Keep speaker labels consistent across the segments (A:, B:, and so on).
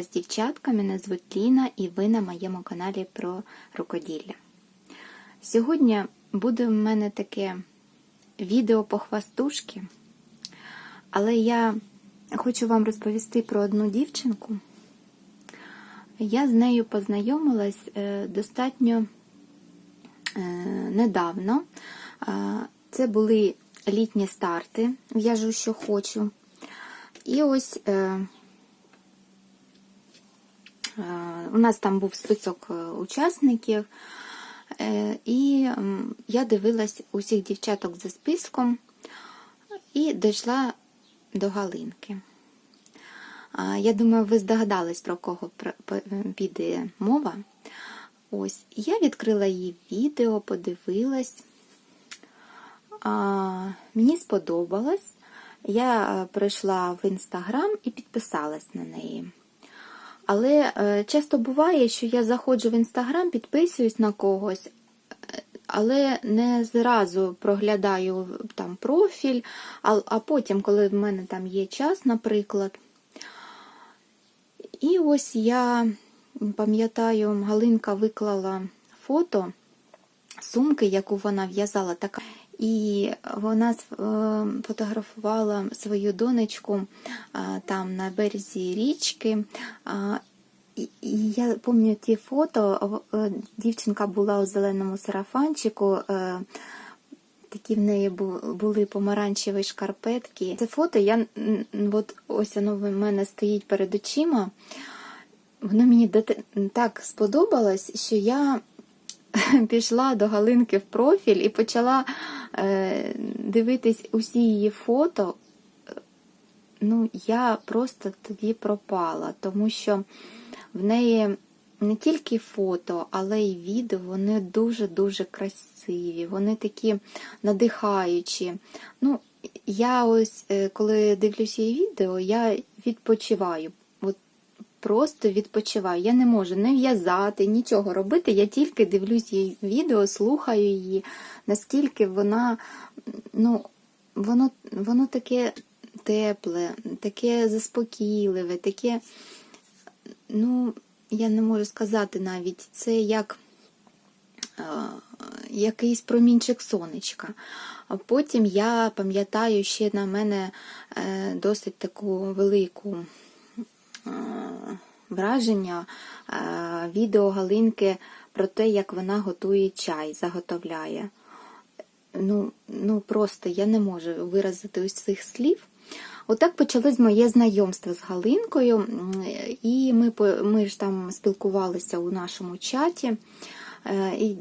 A: Вас, дівчатка! Мене звуть Ліна і ви на моєму каналі про рукоділля. Сьогодні буде в мене таке відео по хвастушки, але я хочу вам розповісти про одну дівчинку. Я з нею познайомилась е, достатньо е, недавно. Це були літні старти, в'яжу, що хочу. І ось е, у нас там був список е, учасників, е, і я дивилась усіх дівчаток за списком і дійшла до Галинки. Я думаю, ви здогадались, про кого піде мова. Ось, я відкрила її відео, подивилась. Мені сподобалось. Я прийшла в інстаграм і підписалась на неї. Але е, часто буває, що я заходжу в інстаграм, підписуюсь на когось, але не зразу проглядаю там профіль, а, а потім, коли в мене там є час, наприклад. І ось я пам'ятаю, Галинка виклала фото сумки, яку вона в'язала така. І вона е, фотографувала свою донечку там на березі річки. І я пам'ятаю ті фото, е, дівчинка була у зеленому сарафанчику, е, такі в неї були помаранчеві шкарпетки. Це фото я от ось воно в мене стоїть перед очима. Воно мені так сподобалось, що я пішла до Галинки в профіль і почала е, дивитись усі її фото. Ну, я просто тоді пропала, тому що в неї не тільки фото, але й відео, вони дуже-дуже красиві, вони такі надихаючі. Ну, я ось, е, коли дивлюся її відео, я відпочиваю просто відпочиваю. Я не можу не в'язати, нічого робити. Я тільки дивлюсь її відео, слухаю її, наскільки вона, ну, воно, воно таке тепле, таке заспокійливе, таке, ну, я не можу сказати навіть, це як. Якийсь промінчик сонечка. А потім я пам'ятаю, ще на мене е, досить таку велику враження е, відео Галинки про те, як вона готує чай, заготовляє. Ну, ну Просто я не можу виразити ось цих слів. Отак почалось моє знайомство з Галинкою, і ми ми ж там спілкувалися у нашому чаті. Е, і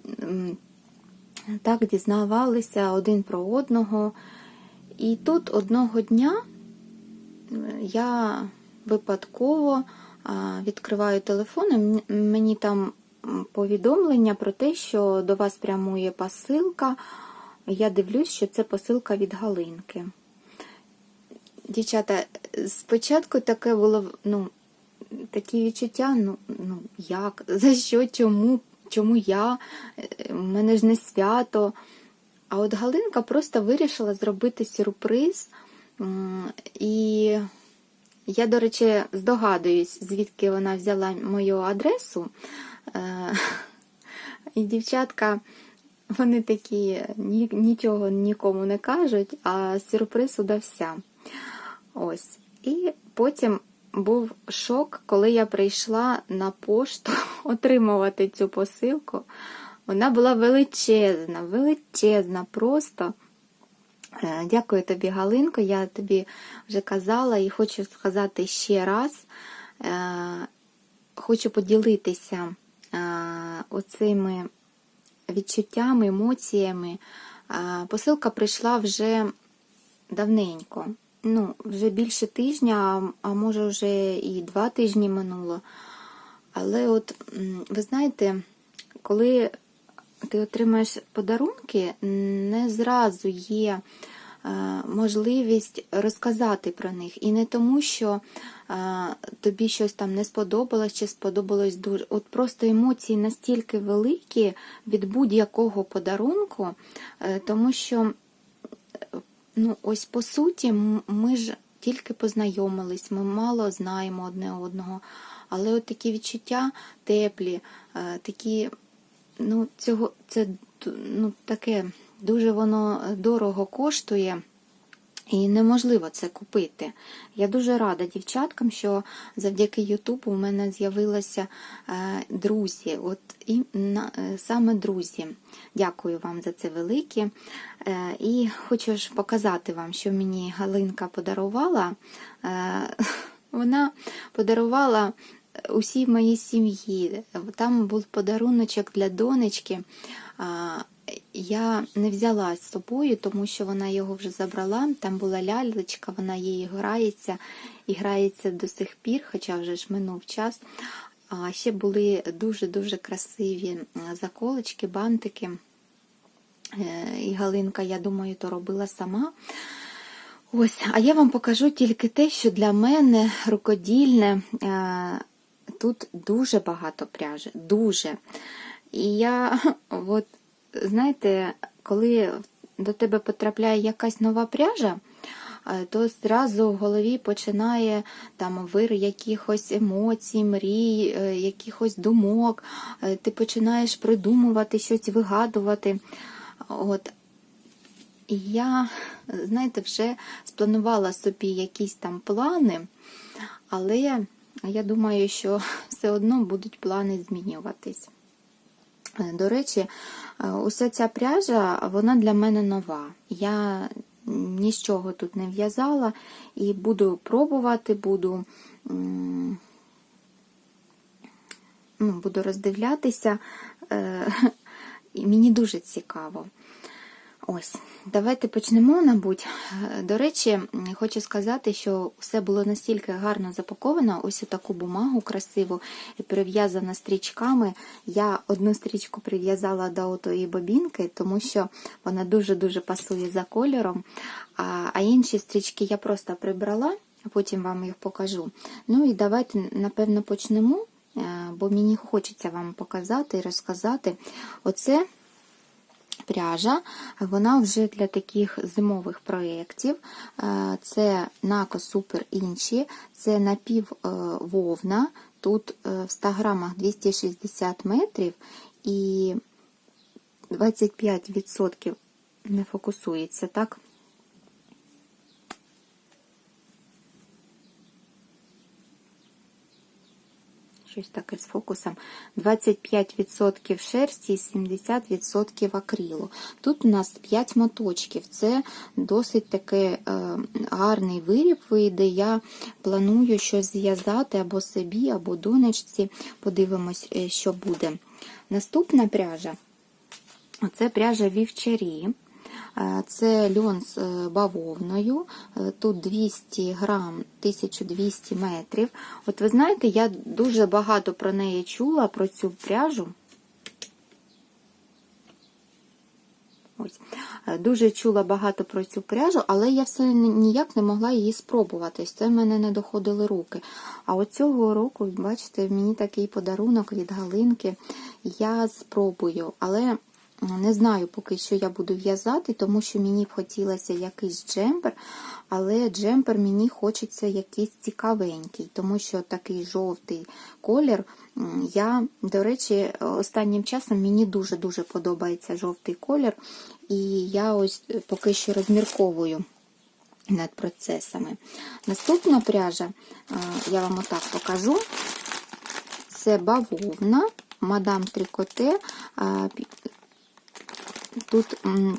A: так дізнавалися один про одного. І тут одного дня я випадково відкриваю телефон, і мені там повідомлення про те, що до вас прямує посилка. Я дивлюсь, що це посилка від Галинки. Дівчата, спочатку таке було ну, такі відчуття, ну, ну як, за що, чому, чому я? У мене ж не свято. А от Галинка просто вирішила зробити сюрприз. І я, до речі, здогадуюсь, звідки вона взяла мою адресу. Е, і дівчатка, вони такі нічого нікому не кажуть, а сюрприз удався. Ось. І потім був шок, коли я прийшла на пошту отримувати цю посилку. Вона була величезна, величезна просто. Е, дякую тобі, Галинко. Я тобі вже казала і хочу сказати ще раз. Е, хочу поділитися е, оцими відчуттями, емоціями. Посилка прийшла вже давненько. Ну, Вже більше тижня, а може вже і два тижні минуло. Але от, ви знаєте, коли ти отримаєш подарунки, не зразу є е, можливість розказати про них. І не тому, що е, тобі щось там не сподобалось чи сподобалось дуже. От просто емоції настільки великі від будь-якого подарунку, е, тому що, ну, ось по суті, ми ж тільки познайомились, ми мало знаємо одне одного. Але от такі відчуття теплі, такі, ну, цього, це ну, таке дуже воно дорого коштує. І неможливо це купити. Я дуже рада дівчаткам, що завдяки Ютубу у мене з'явилися е, друзі. От і на, е, саме друзі. Дякую вам за це велике. Е, і хочу ж показати вам, що мені Галинка подарувала. Е, вона подарувала усій моїй сім'ї. Там був подаруночок для донечки. Я не взяла з собою, тому що вона його вже забрала. Там була лялечка, вона її грається і грається до сих пір, хоча вже ж минув час. А ще були дуже-дуже красиві заколочки, бантики. Е, І Галинка, я думаю, то робила сама. Ось, а я вам покажу тільки те, що для мене рукодільне. Тут дуже багато пряжі, дуже. І я, от, знаєте, коли до тебе потрапляє якась нова пряжа, е, то зразу в голові починає там вир якихось емоцій, мрій, е, якихось думок. Е, Ти починаєш придумувати щось, вигадувати. От. І я, знаєте, вже спланувала собі якісь там плани, але я думаю, що все одно будуть плани змінюватись. Е, До речі, е, уся ця пряжа, вона для мене нова. Я ні з чого тут не в'язала і буду пробувати, буду, ну, буду роздивлятися. Е, мені дуже цікаво. Ось, давайте почнемо, мабуть. До речі, хочу сказати, що все було настільки гарно запаковано, ось таку бумагу красиву і перев'язана стрічками. Я одну стрічку прив'язала до отої бобінки, тому що вона дуже-дуже пасує за кольором. А, інші стрічки я просто прибрала, потім вам їх покажу. Ну і давайте, напевно, почнемо, е, бо мені хочеться вам показати і розказати. Оце пряжа, вона вже для таких зимових проєктів. Е, Це Нако Супер інші, це напіввовна, тут е, в 100 грамах 260 метрів і 25% не фокусується, так? Щось таке з фокусом. 25% шерсті і 70% акрилу. Тут у нас 5 моточків. Це досить такий е, гарний виріб вийде. Я планую щось зв'язати або собі, або донечці. Подивимось, е, що буде. Наступна пряжа це пряжа вівчарі. Е, Це льон з е, бавовною, Е, тут 200 грам, 1200 метрів. От ви знаєте, я дуже багато про неї чула, про цю пряжу. Ось. Дуже чула багато про цю пряжу, але я все ніяк не могла її спробувати. Це в мене не доходили руки. А от цього року, бачите, мені такий подарунок від Галинки. Я спробую, але не знаю поки що я буду в'язати, тому що мені б хотілося якийсь джемпер, але джемпер мені хочеться якийсь цікавенький, тому що такий жовтий колір. Я, до речі, останнім часом мені дуже-дуже подобається жовтий колір, і я ось поки що розмірковую над процесами. Наступна пряжа, я вам отак покажу, це бавовна, мадам Трикоте. Тут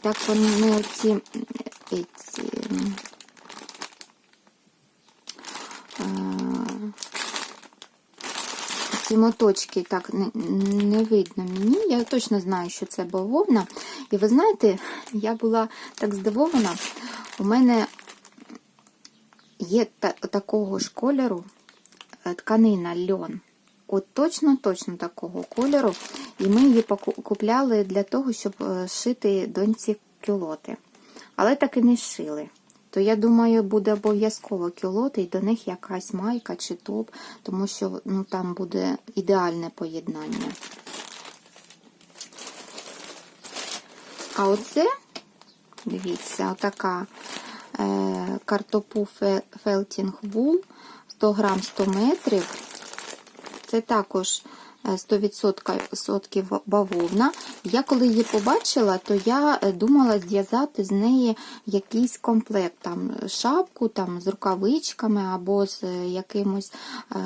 A: так вони оці ці, моточки так не, не видно мені. Я точно знаю, що це бавовна. І ви знаєте, я була так здивована, у мене є та, такого ж кольору тканина льон. От точно-точно такого кольору. І ми її купляли для того, щоб шити доньці кюлоти. Але так і не шили. То я думаю, буде обов'язково кюлоти, і до них якась майка чи топ, тому що ну, там буде ідеальне поєднання. А оце, дивіться, отака е, картопу Фе- Фелтінг Вул 100 грам 100 метрів. Це також е, 100% бавовна. Я коли її побачила, то я е, думала зв'язати з неї якийсь комплект, там шапку там, з рукавичками або з е, якимось, е,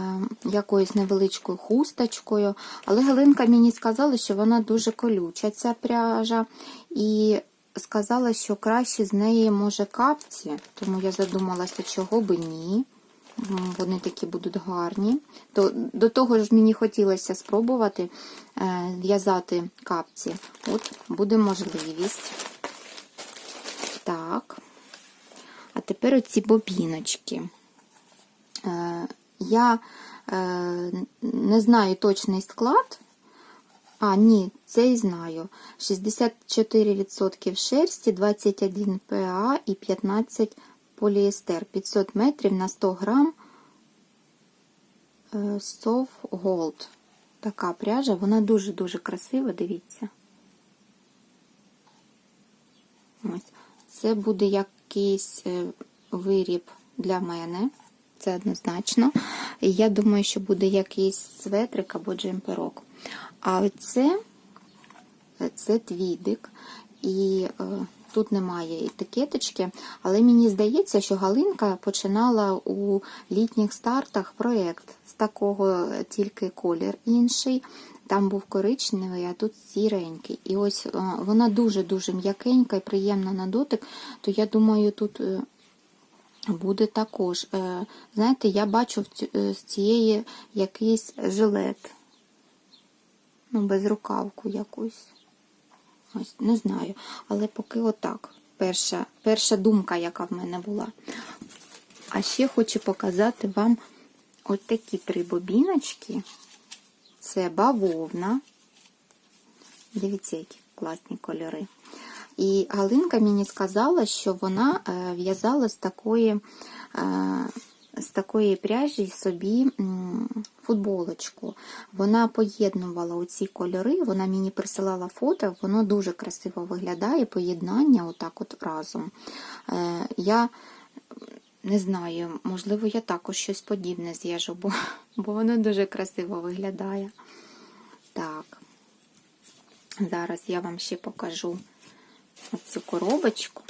A: якоюсь невеличкою хусточкою. Але Галинка мені сказала, що вона дуже колюча, ця пряжа. І сказала, що краще з неї може капці, тому я задумалася, чого би ні. Вони такі будуть гарні. То, до того ж мені хотілося спробувати е, в'язати капці. От буде можливість. Так. А тепер оці бобіночки. Е, я е, не знаю точний склад. А, ні, це і знаю. 64% шерсті, 21 ПА і 15 поліестер. 500 метрів на 100 грам е, Soft Gold. Така пряжа, вона дуже-дуже красива, дивіться. Ось. Це буде якийсь е, виріб для мене. Це однозначно. Я думаю, що буде якийсь светрик або джемперок. А оце це твідик. І е, тут немає етикеточки, але мені здається, що Галинка починала у літніх стартах проєкт з такого тільки колір інший. Там був коричневий, а тут сіренький. І ось е, вона дуже-дуже м'якенька і приємна на дотик, то я думаю, тут е, буде також. Е, Знаєте, я бачу з цієї якийсь жилет. Ну, безрукавку якусь. Ось, не знаю. Але поки отак. Перша, перша думка, яка в мене була. А ще хочу показати вам ось такі три бобіночки. Це бавовна. Дивіться, які класні кольори. І Галинка мені сказала, що вона е, в'язала з такої, е, з такої пряжі собі футболочку. Вона поєднувала оці кольори, вона мені присилала фото, воно дуже красиво виглядає, поєднання отак от разом. Е, Я не знаю, можливо, я також щось подібне зв'яжу, бо, бо воно дуже красиво виглядає. Так, зараз я вам ще покажу оцю коробочку.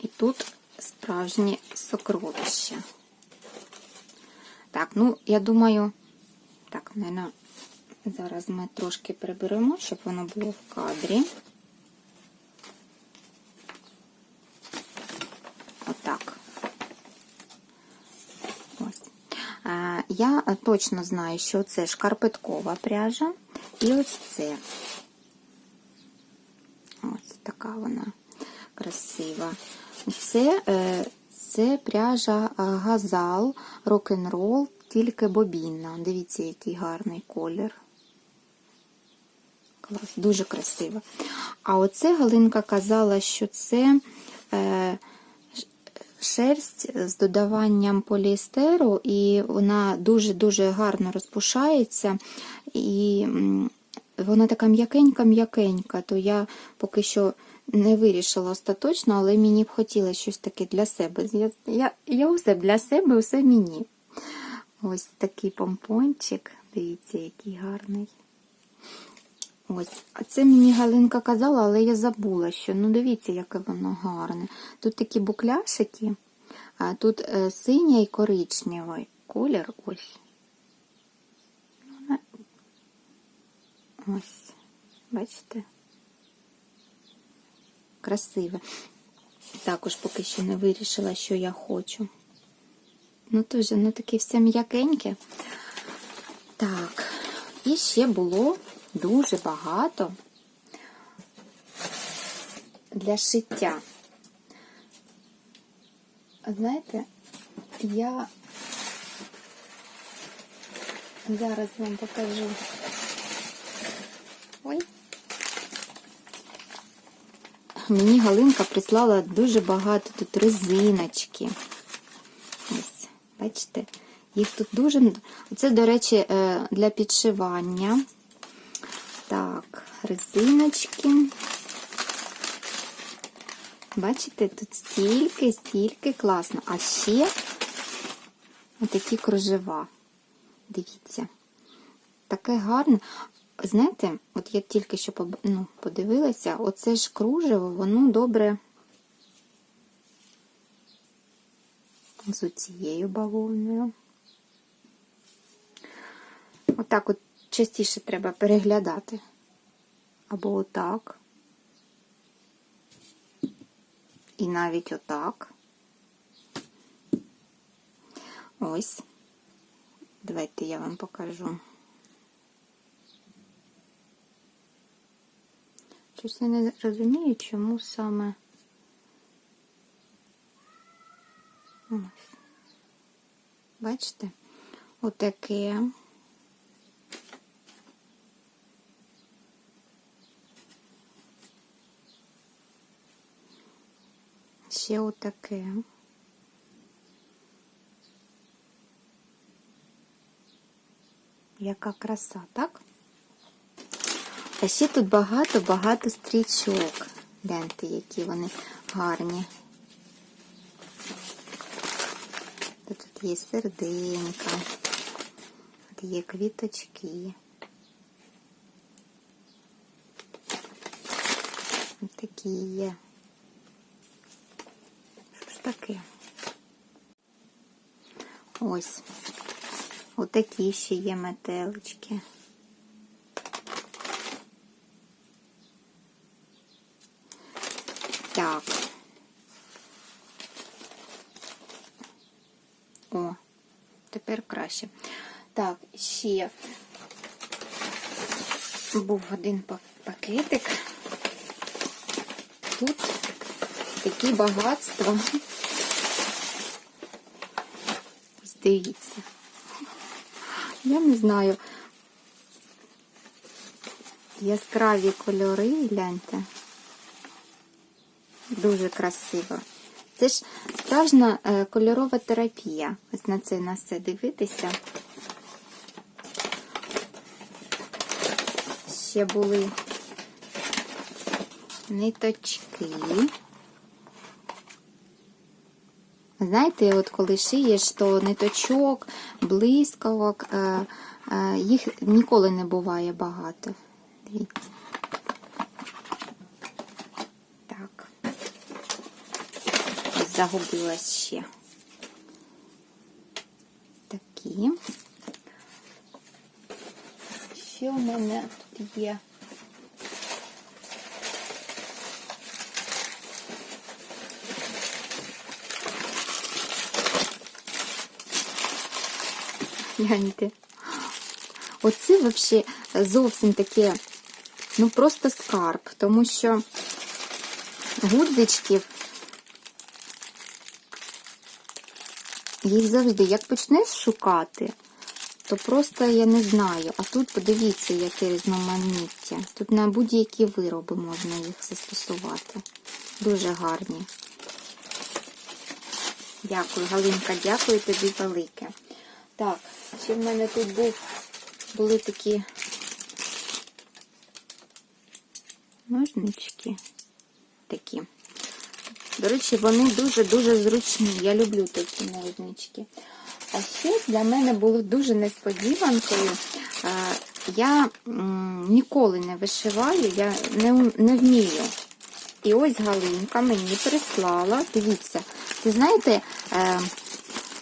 A: І тут справжні сокровища. Так, ну, я думаю, так, наверное, зараз ми трошки приберемо, щоб воно було в кадрі. Отак. Ось. Я точно знаю, що це шкарпеткова пряжа. І ось це. Ось така вона красива. Це, е, це пряжа газал, рок-н-рол, тільки бобінна. Дивіться, який гарний колір. Клас, дуже красиво. А оце Галинка казала, що це е, шерсть з додаванням поліестеру, і вона дуже-дуже гарно розпушається. І вона така м'якенька-м'якенька, то я поки що не вирішила остаточно, але мені б хотілося щось таке для себе. Я, я, я усе для себе, усе мені. Ось такий помпончик. Дивіться, який гарний. Ось, а це мені Галинка казала, але я забула, що ну дивіться, яке воно гарне. Тут такі букляшики, а тут е, синя і коричневий колір. Ось. Ось, бачите? Красиве. Також поки що не вирішила, що я хочу. Ну, теж, ну таке все м'якеньке. Так, і ще було дуже багато для шиття. Знаєте, я зараз вам покажу. Ой. Мені Галинка прислала дуже багато тут резиночки. Ось, бачите, їх тут дуже. Це, до речі, е, для підшивання. Так, резиночки. Бачите, тут стільки, стільки класно. А ще отакі кружева. Дивіться. Таке гарне. Знаєте, от я тільки що ну, подивилася, оце ж кружево, воно добре з цією бавовною. Отак от частіше треба переглядати. Або отак. І навіть отак. Ось. Давайте я вам покажу. Щось я не розумію, чому саме. Ось. Бачите? Отаке. Ще отаке. Яка краса, так? А ще тут багато-багато стрічок. Гляньте, які вони гарні. Тут є серденька, тут є квіточки. Ось такі є. Що ж таке? Ось. Отакі ще є метелички. Так. О, тепер краще. Так, ще був один пакетик. Тут такі багатства. Ось Дивіться. Я не знаю. Яскраві кольори, гляньте. Дуже красиво. Це ж справжня е, кольорова терапія. Ось на це на все дивитися. Ще були ниточки. Знаєте, от коли шиєш, то ниточок, блискавок, е, е, їх ніколи не буває багато. Дивіться. Так. Загубилась ще. Такі. Що в мене є? Гляньте. Оце взагалі зовсім таке, ну просто скарб, тому що гудзичків їх завжди, як почнеш шукати, то просто я не знаю. А тут подивіться, яке різноманіття. Тут на будь-які вироби можна їх застосувати. Дуже гарні. Дякую, Галинка, дякую тобі велике. Так, ще в мене тут був, були такі ножнички. Такі. До речі, вони дуже-дуже зручні. Я люблю такі ножнички. А ще для мене було дуже несподіванкою. Я ніколи не вишиваю, я не, не вмію. І ось Галинка мені прислала. Дивіться, це знаєте, е,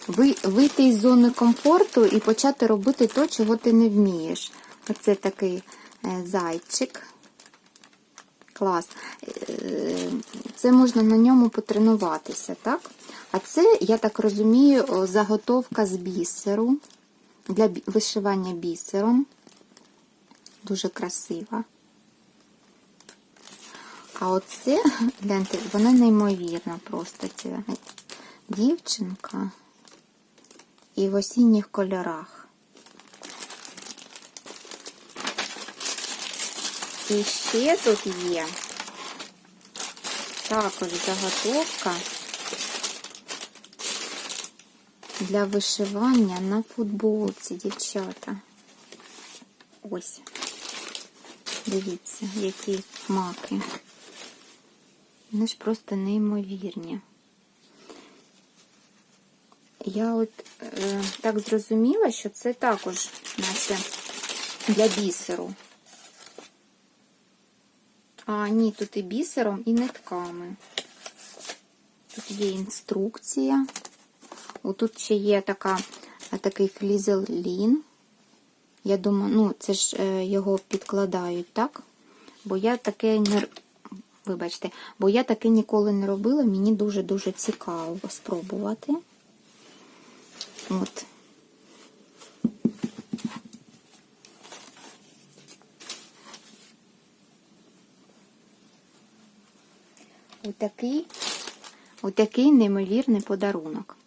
A: ви- вийти із зони комфорту і почати робити те, чого ти не вмієш. Оце такий е, зайчик. Клас. Е, Це можна на ньому потренуватися, так? А це, я так розумію, заготовка з бісеру для вишивання бісером. Дуже красива. А оце, гляньте, вона неймовірна просто ця дівчинка і в осінніх кольорах. І ще тут є також заготовка для вишивання на футболці, дівчата. Ось. Дивіться, які маки. Вони ж просто неймовірні. Я от е, так зрозуміла, що це також наче для бісеру. А, ні, тут і бісером, і нитками. Тут є інструкція. Отут ще є така, такий флізелін. Я думаю, ну, це ж е, його підкладають, так? Бо я таке не вибачте, бо я таке ніколи не робила, мені дуже-дуже цікаво спробувати. От. Отакий, отакий неймовірний подарунок.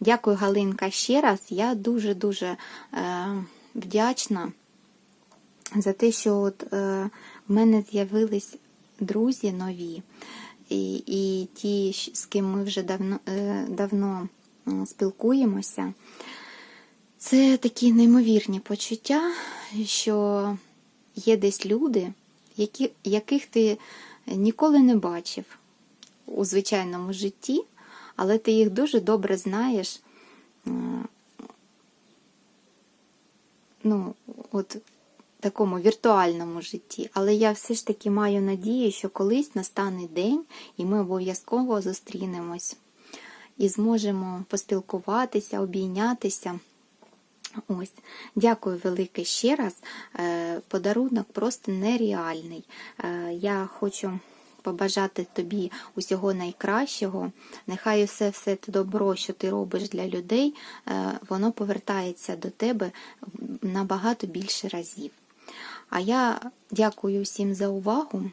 A: Дякую, Галинка, ще раз. Я дуже-дуже е, вдячна за те, що от, е, в мене з'явились друзі нові, і, і ті, з ким ми вже давно, е, давно спілкуємося. Це такі неймовірні почуття, що є десь люди, які, яких ти ніколи не бачив у звичайному житті, але ти їх дуже добре знаєш. е, Ну, от такому віртуальному житті. Але я все ж таки маю надію, що колись настане день, і ми обов'язково зустрінемось і зможемо поспілкуватися, обійнятися. Ось, дякую велике ще раз. Е, Подарунок просто нереальний. Е, Я хочу побажати тобі усього найкращого. Нехай усе все те добро, що ти робиш для людей, е, воно повертається до тебе набагато більше разів. А я дякую всім за увагу.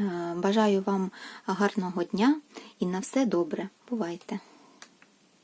A: Е, Бажаю вам гарного дня і на все добре. Бувайте!